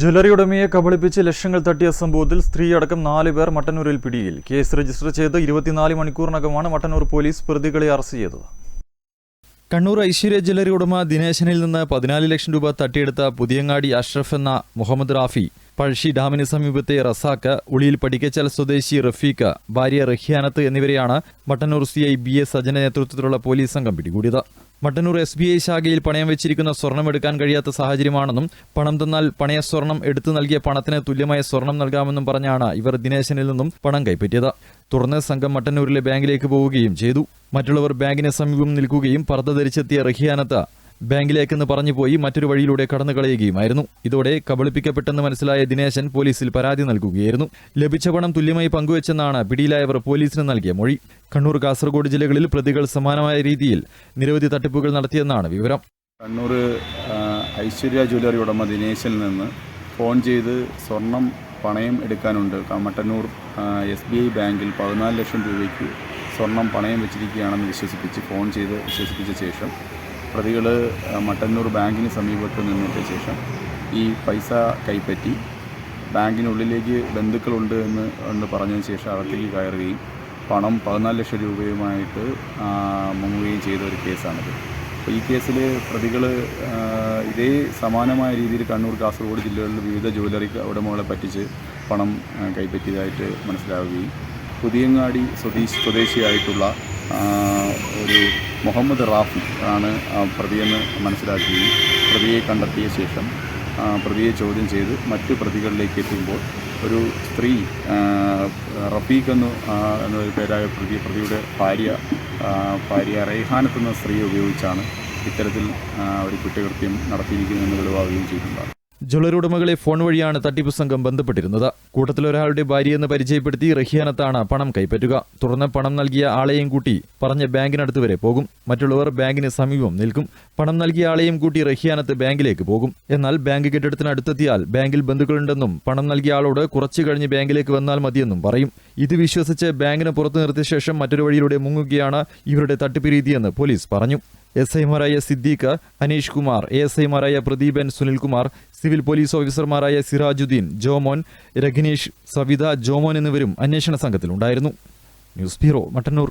Jewellery ഉടമയെ കബളിപ്പിച്ച് ലക്ഷങ്ങൾ തട്ടിയ സംഭവത്തിൽ സ്ത്രീയടക്കം നാല് പേർ മട്ടന്നൂരിൽ പിടിയിൽ. കേസ് രജിസ്റ്റർ ചെയ്ത് ഇരുപത്തിനാല് മണിക്കൂറിനകമാണ് മട്ടന്നൂർ പോലീസ് പ്രതികളെ അറസ്റ്റ് ചെയ്തത്. കണ്ണൂർ ഐശ്വര്യ ജ്വല്ലറി ഉടമ ദിനേശനിൽ നിന്ന് പതിനാല് ലക്ഷം രൂപ തട്ടിയെടുത്ത പുതിയങ്ങാടി അഷ്റഫ് എന്ന മുഹമ്മദ് റാഫി പഴശ്ശി ഡാമിന് സമീപത്തെ റസാക്ക് ഉളിയിൽ പടിക്കച്ചൽ സ്വദേശി റഫീഖ് ഭാര്യ റഹ്യാനത്ത് എന്നിവരെയാണ് Mattannur C I B S Sajana നേതൃത്വത്തിലുള്ള പോലീസ് സംഘം പിടികൂടിയത്. മട്ടന്നൂർ എസ് ബി ഐ ശാഖയിൽ പണയം വെച്ചിരിക്കുന്ന സ്വർണം എടുക്കാൻ കഴിയാത്ത സാഹചര്യമാണെന്നും പണം തന്നാൽ പണയ സ്വർണം എടുത്തു നൽകിയ പണത്തിന് തുല്യമായ സ്വർണം നൽകാമെന്നും പറഞ്ഞാണ് ഇവർ ദിനേശനിൽ നിന്നും പണം കൈപ്പറ്റിയത്. തുടർന്ന് സംഘം മട്ടന്നൂരിലെ ബാങ്കിലേക്ക് പോവുകയും ചെയ്തു. മറ്റുള്ളവർ ബാങ്കിന് സമീപം നിൽക്കുകയും പർദ്ദ ധരിച്ചെത്തിയ റഹിയാനത്ത് ബാങ്കിലേക്കെന്ന് പറഞ്ഞു പോയി മറ്റൊരു വഴിയിലൂടെ കടന്നു കളയുകയുമായിരുന്നു. ഇതോടെ കബളിപ്പിക്കപ്പെട്ടെന്ന് മനസ്സിലായ ദിനേശൻ പോലീസിൽ പരാതി നൽകുകയായിരുന്നു. ലഭിച്ച പണം തുല്യമായി പങ്കുവച്ചെന്നാണ് പിടിയിലായവർ പോലീസിന് നൽകിയ മൊഴി. കണ്ണൂർ കാസർഗോഡ് ജില്ലകളിൽ പ്രതികൾ സമാനമായ രീതിയിൽ നിരവധി തട്ടിപ്പുകൾ നടത്തിയെന്നാണ് വിവരം. കണ്ണൂർ ഐശ്വര്യ ജ്വല്ലറി ഉടമ ദിനേശിൽ നിന്ന് ഫോൺ ചെയ്ത് സ്വർണം പണയം എടുക്കാനുണ്ട്. മട്ടന്നൂർ എസ് ബി ഐ ബാങ്കിൽ പതിനാല് ലക്ഷം രൂപയ്ക്ക് സ്വർണം പണയം വെച്ചിരിക്കുകയാണെന്ന് വിശ്വസിപ്പിച്ച് ഫോൺ ചെയ്ത് വിശ്വസിപ്പിച്ച ശേഷം പ്രതികൾ മട്ടന്നൂർ ബാങ്കിന് സമീപത്ത് നിന്നിട്ട ശേഷം ഈ പൈസ കൈപ്പറ്റി ബാങ്കിനുള്ളിലേക്ക് ബന്ധുക്കളുണ്ട് എന്ന് എന്ന് പറഞ്ഞതിന് ശേഷം അകത്തേക്ക് കയറുകയും പണം പതിനാല് ലക്ഷം രൂപയുമായിട്ട് മുങ്ങുകയും ചെയ്ത ഒരു കേസാണിത്. അപ്പോൾ ഈ കേസിൽ പ്രതികൾ ഇതേ സമാനമായ രീതിയിൽ കണ്ണൂർ കാസർഗോഡ് ജില്ലകളിൽ വിവിധ ജ്വല്ലറി ഉടമകളെ പറ്റിച്ച് പണം കൈപ്പറ്റിയതായിട്ട് മനസ്സിലാവുകയും പുതിയങ്ങാടി സ്വദേശി സ്വദേശിയായിട്ടുള്ള ഒരു മുഹമ്മദ് റാഫി ആണ് പ്രതിയെന്ന് മനസ്സിലാക്കുകയും പ്രതിയെ കണ്ടെത്തിയ ശേഷം പ്രതിയെ ചോദ്യം ചെയ്ത് മറ്റു പ്രതികളിലേക്ക് എത്തുമ്പോൾ ഒരു സ്ത്രീ റഫീഖ് എന്ന് എന്നൊരു പേരായ പ്രതി പ്രതിയുടെ ഭാര്യ ഭാര്യ റൈഹാനത്ത് എന്ന സ്ത്രീയെ ഉപയോഗിച്ചാണ് ഇത്തരത്തിൽ ഒരു കുറ്റകൃത്യം നടത്തിയിരിക്കുന്നതെന്ന് വെളിവാകുകയും ചെയ്തിട്ടുണ്ട്. ജ്വല്ലറി ഉടമകളെ ഫോൺ വഴിയാണ് തട്ടിപ്പ് സംഘം ബന്ധപ്പെട്ടിരുന്നത്. കൂട്ടത്തിലൊരാളുടെ ഭാര്യയെന്ന് പരിചയപ്പെടുത്തി റഹിയാനത്താണ് പണം കൈപ്പറ്റുക. തുടർന്ന് പണം നൽകിയ ആളെയും കൂട്ടി പറഞ്ഞ ബാങ്കിനടുത്ത് വരെ പോകും. മറ്റുള്ളവർ ബാങ്കിന് സമീപം നിൽക്കും. പണം നൽകിയ ആളെയും കൂട്ടി റഹിയാനത്ത് ബാങ്കിലേക്ക് പോകും. എന്നാൽ ബാങ്ക് കെട്ടിടത്തിനടുത്തെത്തിയാൽ ബാങ്കിൽ ബന്ധുക്കളുണ്ടെന്നും പണം നൽകിയ ആളോട് കുറച്ചു കഴിഞ്ഞ് ബാങ്കിലേക്ക് വന്നാൽ മതിയെന്നും പറയും. ഇത് വിശ്വസിച്ച് ബാങ്കിന് പുറത്തു നിർത്തിയ ശേഷം മറ്റൊരു വഴിയിലൂടെ മുങ്ങുകയാണ് ഇവരുടെ തട്ടിപ്പ് രീതിയെന്ന് പോലീസ് പറഞ്ഞു. എസ് ഐമാരായ സിദ്ദീഖ് അനീഷ് കുമാർ എ എസ് ഐമാരായ പ്രദീപൻ സുനിൽകുമാർ സിവിൽ പോലീസ് ഓഫീസർമാരായ സിറാജുദ്ദീൻ ജോമോൻ രഘനീഷ് സവിത ജോമോൻ എന്നിവരും അന്വേഷണ സംഘത്തിലുണ്ടായിരുന്നു. News bureau Mattannur.